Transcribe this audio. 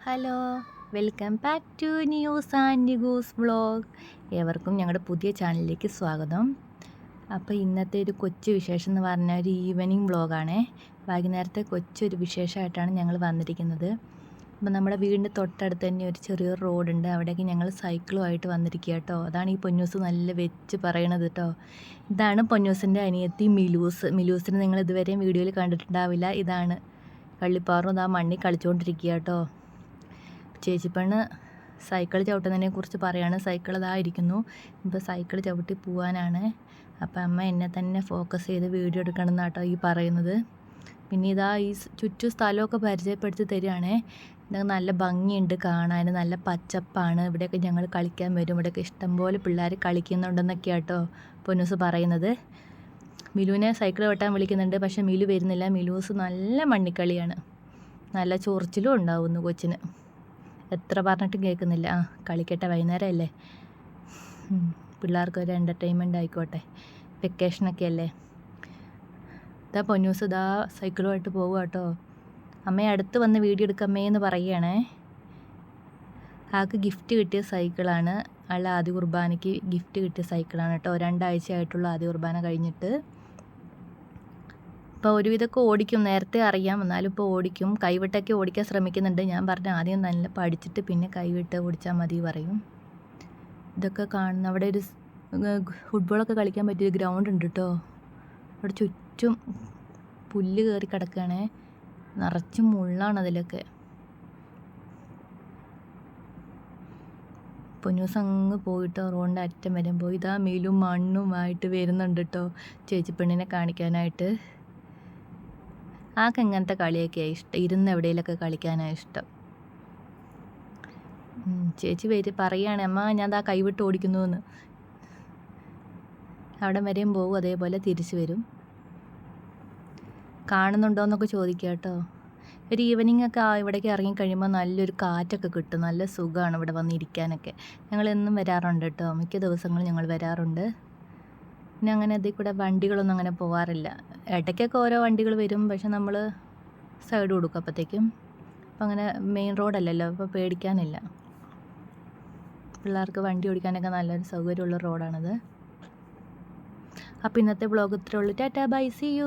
Hello welcome back to news and goose vlog. ഏവർക്കും ഞങ്ങളുടെ പുതിയ ചാനലിലേക്ക് സ്വാഗതം. അപ്പോൾ ഇന്നത്തെ ഒരു കൊച്ചു വിശേഷം എന്ന് പറഞ്ഞാൽ ഒരു ഈവനിങ് വ്ളോഗാണ്. വൈകുന്നേരത്തെ കൊച്ചൊരു വിശേഷമായിട്ടാണ് ഞങ്ങൾ വന്നിരിക്കുന്നത്. അപ്പോൾ നമ്മുടെ വീടിന്റെ തൊട്ടടുത്ത് തന്നെ ഒരു ചെറിയൊരു റോഡുണ്ട്. അവിടേക്ക് ഞങ്ങൾ സൈക്കിളുമായിട്ട് വന്നിരിക്കുക കേട്ടോ അതാണ് ഈ പൊന്നൂസ് നല്ല വെച്ച് പറയണത് കേട്ടോ ഇതാണ് പൊന്നൂസിന്റെ അനിയത്തി മിലൂസ്. മിലൂസിന് നിങ്ങൾ ഇതുവരെയും വീഡിയോയിൽ കണ്ടിട്ടുണ്ടാവില്ല. ഇതാണ് കള്ളിപ്പാറും ഇതാ മണ്ണി കളിച്ചുകൊണ്ടിരിക്കുക കേട്ടോ ചേച്ചിപ്പെണ്ണ് സൈക്കിൾ ചവിട്ടുന്നതിനെ കുറിച്ച് പറയാണ്. സൈക്കിൾ ഇതായിരിക്കുന്നു. ഇപ്പോൾ സൈക്കിൾ ചവിട്ടി പോവാനാണ്. അപ്പം അമ്മ എന്നെ തന്നെ ഫോക്കസ് ചെയ്ത് വീഡിയോ എടുക്കണം എന്നാട്ടോ ഈ പറയുന്നത്. പിന്നെ ഇതാ ഈ ചുറ്റും സ്ഥലമൊക്കെ പരിചയപ്പെടുത്തി തരികയാണേ. ഇതൊക്കെ നല്ല ഭംഗിയുണ്ട് കാണാൻ നല്ല പച്ചപ്പാണ്. ഇവിടെയൊക്കെ ഞങ്ങൾ കളിക്കാൻ വരും. ഇവിടെയൊക്കെ ഇഷ്ടംപോലെ പിള്ളേർ കളിക്കുന്നുണ്ടെന്നൊക്കെ കേട്ടോ പൊന്നൂസ് പറയുന്നത്. മിലുവിനെ സൈക്കിൾ വെട്ടാൻ വിളിക്കുന്നുണ്ട്. പക്ഷേ മിലു വരുന്നില്ല. മിലൂസ് നല്ല മണ്ണിക്കളിയാണ്. നല്ല ചൊറിച്ചിലും ഉണ്ടാവുന്നു കൊച്ചിന്. എത്ര പറഞ്ഞിട്ടും കേൾക്കുന്നില്ല. ആ കളിക്കട്ടെ വൈകുന്നേരം അല്ലേ പിള്ളേർക്ക് ഒരു എന്റർടൈൻമെന്റ് ആയിക്കോട്ടെ. വെക്കേഷനൊക്കെ അല്ലേ ഇതാ പൊന്നൂസ് ഇതാ സൈക്കിളുമായിട്ട് പോകുക കേട്ടോ അമ്മയെ അടുത്ത് വന്ന് വീഡിയോ എടുക്കമ്മേ എന്ന് പറയുകയാണേ. ആൾക്ക് ഗിഫ്റ്റ് കിട്ടിയ സൈക്കിളാണ് ആളുടെ ആദ്യ കുർബാനയ്ക്ക് ഗിഫ്റ്റ് കിട്ടിയ സൈക്കിളാണ് കേട്ടോ രണ്ടാഴ്ചയായിട്ടുള്ള ആദ്യ കുർബാന കഴിഞ്ഞിട്ട്. ഇപ്പോൾ ഒരുവിധമൊക്കെ ഓടിക്കും. നേരത്തെ അറിയാം. എന്നാലും ഇപ്പോൾ ഓടിക്കും. കൈവിട്ടൊക്കെ ഓടിക്കാൻ ശ്രമിക്കുന്നുണ്ട്. ഞാൻ പറഞ്ഞു ആദ്യം നല്ല പഠിച്ചിട്ട് പിന്നെ കൈവിട്ട് ഓടിച്ചാൽ മതി പറയും. ഇതൊക്കെ കാണുന്ന അവിടെ ഒരു ഫുട്ബോളൊക്കെ കളിക്കാൻ പറ്റിയ ഗ്രൗണ്ട് ഉണ്ട് കേട്ടോ അവിടെ ചുറ്റും പുല്ല് കയറി കിടക്കുകയാണേ നിറച്ചും മുള്ളാണ് അതിലൊക്കെ. പൊന്നൂസ് അങ്ങ് പോയിട്ട്. റോഡിന്റെ അറ്റം വരെ പോയി. ഇതാ മീലും മണ്ണുമായിട്ട് വരുന്നുണ്ട് കേട്ടോ ചേച്ചിപ്പെണ്ണിനെ കാണിക്കാനായിട്ട്. ആൾക്ക് ഇങ്ങനത്തെ കളിയൊക്കെയാണ് ഇഷ്ടം. ഇരുന്ന് എവിടെയെങ്കിലൊക്കെ കളിക്കാനാണ് ഇഷ്ടം. ചേച്ചി വരി പറയുകയാണ് അമ്മ ഞാൻ ആ കൈവിട്ട് ഓടിക്കുന്നു എന്ന് അവിടെ വരെയും പോകും അതേപോലെ തിരിച്ചു വരും. കാണുന്നുണ്ടോ എന്നൊക്കെ ചോദിക്കുക കേട്ടോ ഒരു ഈവനിങ് ഒക്കെ ഇവിടേക്ക് ഇറങ്ങി കഴിയുമ്പോൾ നല്ലൊരു കാറ്റൊക്കെ കിട്ടും. നല്ല സുഖമാണ് ഇവിടെ വന്നിരിക്കാനൊക്കെ. ഞങ്ങൾ എന്നും വരാറുണ്ട് കേട്ടോ മിക്ക ദിവസങ്ങളും ഞങ്ങൾ വരാറുണ്ട്. പിന്നെ അങ്ങനെ അതിൽ കൂടെ വണ്ടികളൊന്നും അങ്ങനെ പോകാറില്ല ഇടയ്ക്കൊക്കെ ഓരോ വണ്ടികൾ വരും പക്ഷെ നമ്മൾ സൈഡ് കൊടുക്കും അപ്പോഴത്തേക്കും അപ്പം അങ്ങനെ മെയിൻ റോഡല്ലല്ലോ അപ്പോൾ പേടിക്കാനില്ല. പിള്ളേർക്ക് വണ്ടി ഓടിക്കാനൊക്കെ നല്ലൊരു സൗകര്യമുള്ള റോഡാണത്. അപ്പോൾ ഇന്നത്തെ ബ്ലോഗ് ഇത്രയുള്ളൂ ടാറ്റാ ബൈ സി യു.